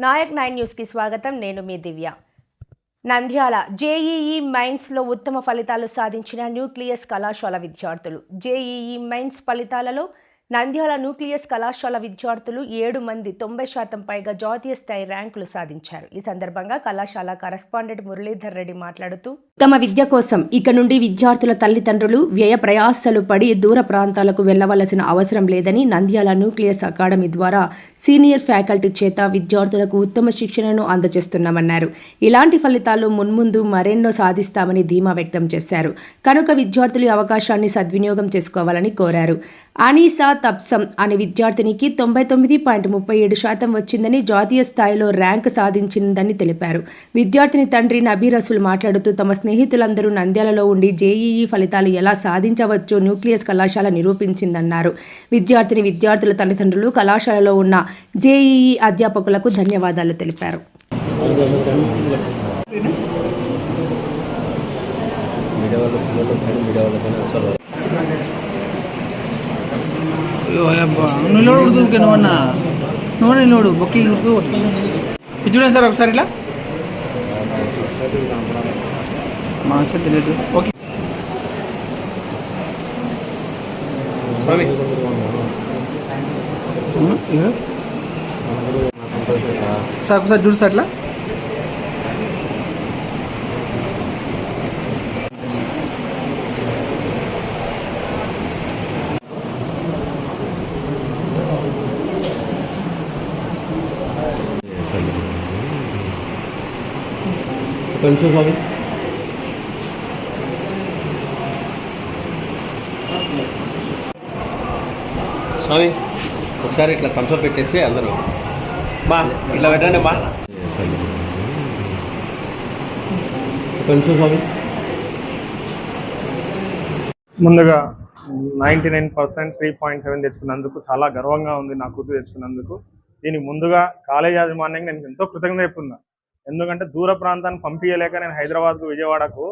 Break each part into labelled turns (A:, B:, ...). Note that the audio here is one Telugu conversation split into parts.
A: నాయక్ నైన్ న్యూస్కి స్వాగతం. నేను మీ దివ్య. నంద్యాల జేఈఈ మైన్స్లో ఉత్తమ ఫలితాలు సాధించిన న్యూక్లియస్ కళాశాల విద్యార్థులు. జేఈఈ మైన్స్ ఫలితాలలో నంద్యాల న్యూక్లియస్ కళాశాల విద్యార్థులు ఏడు మంది తొంభై శాతం పైగా జాతీయ స్థాయి ర్యాంకులు సాధించారు. ఈ సందర్భంగా కళాశాల కరస్పాండెంట్ మురళీధర్ రెడ్డి మాట్లాడుతూ తమ విద్య కోసం ఇక నుండి విద్యార్థుల తల్లిదండ్రులు వ్యయ ప్రయాసలు పడి దూర ప్రాంతాలకు వెళ్ళవలసిన అవసరం లేదని నంద్యాల న్యూక్లియస్ అకాడమీ ద్వారా సీనియర్ ఫ్యాకల్టీ చేత విద్యార్థులకు ఉత్తమ శిక్షణను అందజేస్తున్నామన్నారు. ఇలాంటి ఫలితాలు మున్ముందు మరెన్నో సాధిస్తామని ధీమా వ్యక్తం చేశారు. కనుక విద్యార్థులు అవకాశాన్ని సద్వినియోగం చేసుకోవాలని కోరారు. అనీసా తప్సం అనే విద్యార్థినికి తొంభై తొమ్మిది పాయింట్ ముప్పై ఏడు శాతం వచ్చిందని జాతీయ స్థాయిలో ర్యాంక్ సాధించిందని తెలిపారు. విద్యార్థిని తండ్రి నబీరసులు మాట్లాడుతూ తమ స్నేహితులందరూ నంద్యాలలో ఉండి జేఈఈ ఫలితాలు ఎలా సాధించవచ్చో న్యూక్లియస్ కళాశాల నిరూపించిందన్నారు. విద్యార్థిని విద్యార్థుల తల్లిదండ్రులు కళాశాలలో ఉన్న జేఈఈ అధ్యాపకులకు ధన్యవాదాలు తెలిపారు.
B: మీడియా పిల్లలు కానీ మీడియా వాళ్ళకైనా అసలు
C: ನೋಡಿ ಹುಡ್ದು ನೋಡೋಣ ನೋಡಿ ನೋಡು ಬೊಕ್ಕಿಗೆ ಹುಡ್ದು ಇದ್ದುಡೇನು ಸರ್
B: ಅವ್ರು
C: ಸರ್ ಇಲ್ಲ? ಮಾಂಸ ಓಕೆ. ಸಾಕು ಸರ್ ಜುಡ್ಸಾಡ್ಲಾ
B: కొంచెం స్వామి. స్వామి ఒకసారి ఇట్లా థమ్స్అప్ పెట్టేసి అందరూ. బా ఇట్లా పెట్టండి బా. కొంచెం స్వామి.
D: ముందుగా ninety nine percent three point seven తెచ్చుకున్నందుకు చాలా గర్వంగా ఉంది నా కూతురు తెచ్చుకున్నందుకు. దీనికి ముందుగా కాలేజ్ యాజమాన్యానికి నేను ఎంతో కృతజ్ఞత చెప్తున్నా. ఎందుకంటే దూర ప్రాంతాన్ని పంపించలేక నేను హైదరాబాద్కు విజయవాడకు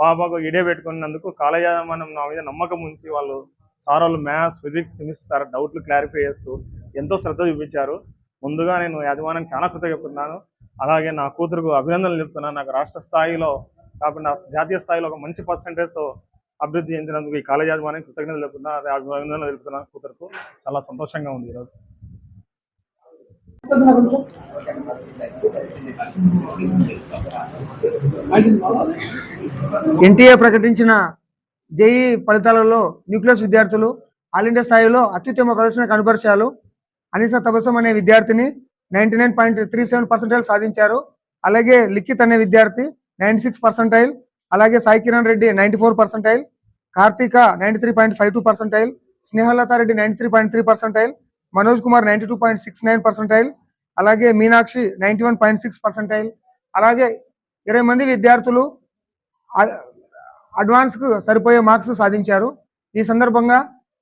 D: పాపకు ఇడే పెట్టుకున్నందుకు కాలేజ్ యాజమాన్యం నా మీద నమ్మకం ఉంచి వాళ్ళు సార్ వాళ్ళు మ్యాథ్స్ ఫిజిక్స్ కెమిస్ట్రీ సార్ డౌట్లు క్లారిఫై చేస్తూ ఎంతో శ్రద్ధ చూపించారు. ముందుగా నేను యాజమాన్యం చాలా కృతజ్ఞతున్నాను అలాగే నా కూతురుకు అభినందనలు చెప్తున్నాను. నాకు రాష్ట్ర స్థాయిలో కాకుండా జాతీయ స్థాయిలో ఒక మంచి పర్సంటేజ్తో అభివృద్ధి చెందినందుకు ఈ కాలేజ్ యాజమాన్యం కృతజ్ఞతలు తెలుపుతున్నా అభినందనలు తెలుపుతున్నాను కూతురుకు. చాలా సంతోషంగా ఉంది ఈరోజు.
E: ఎన్టీఏ ప్రకటించిన జేఈ ఫలితాలలో న్యూక్లియస్ విద్యార్థులు ఆల్ ఇండియా స్థాయిలో అత్యుత్తమ ప్రదర్శన కనబరిచారు అనిసా తబసం అనే విద్యార్థిని ninety nine point three seven percentile సాధించారు. అలాగే లిఖిత్ అనే విద్యార్థి నైన్టీ సిక్స్ పర్సెంటైల్ అలాగే Sai Kiran Reddy ninety four percentile Karthika ninety three point five two percentile Snehalatha Reddy ninety three point three percentile Manoj Kumar ninety two point six nine percentile అలాగే Meenakshi ninety one point six percentile అలాగే ఇరవై మంది విద్యార్థులు అడ్వాన్స్కు సరిపోయే మార్క్స్ సాధించారు. ఈ సందర్భంగా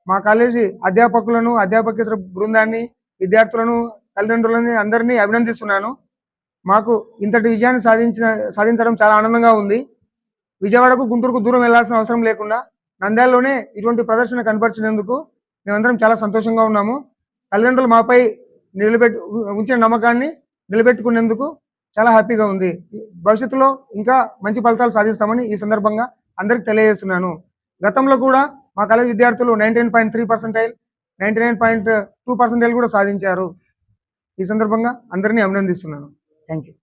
E: మా కాలేజీ అధ్యాపకులను అధ్యాపకేతర బృందాన్ని విద్యార్థులను తల్లిదండ్రులని అందరినీ అభినందిస్తున్నాను. మాకు ఇంతటి విజయాన్ని సాధించిన సాధించడం చాలా ఆనందంగా ఉంది. విజయవాడకు గుంటూరుకు దూరం వెళ్ళాల్సిన అవసరం లేకుండా నంద్యాలలోనే ఇటువంటి ప్రదర్శన కనపరిచినందుకు మేమందరం చాలా సంతోషంగా ఉన్నాము. తల్లిదండ్రులు మాపై నిలబెట్టు ఉంచిన నమ్మకాన్ని నిలబెట్టుకునేందుకు చాలా హ్యాపీగా ఉంది. భవిష్యత్తులో ఇంకా మంచి ఫలితాలు సాధిస్తామని ఈ సందర్భంగా అందరికి తెలియజేస్తున్నాను. గతంలో కూడా మా కాలేజ్ విద్యార్థులు ninety nine point three percentile ninety nine point two percentile కూడా సాధించారు. ఈ సందర్భంగా అందరినీ అభినందిస్తున్నాను. Thank you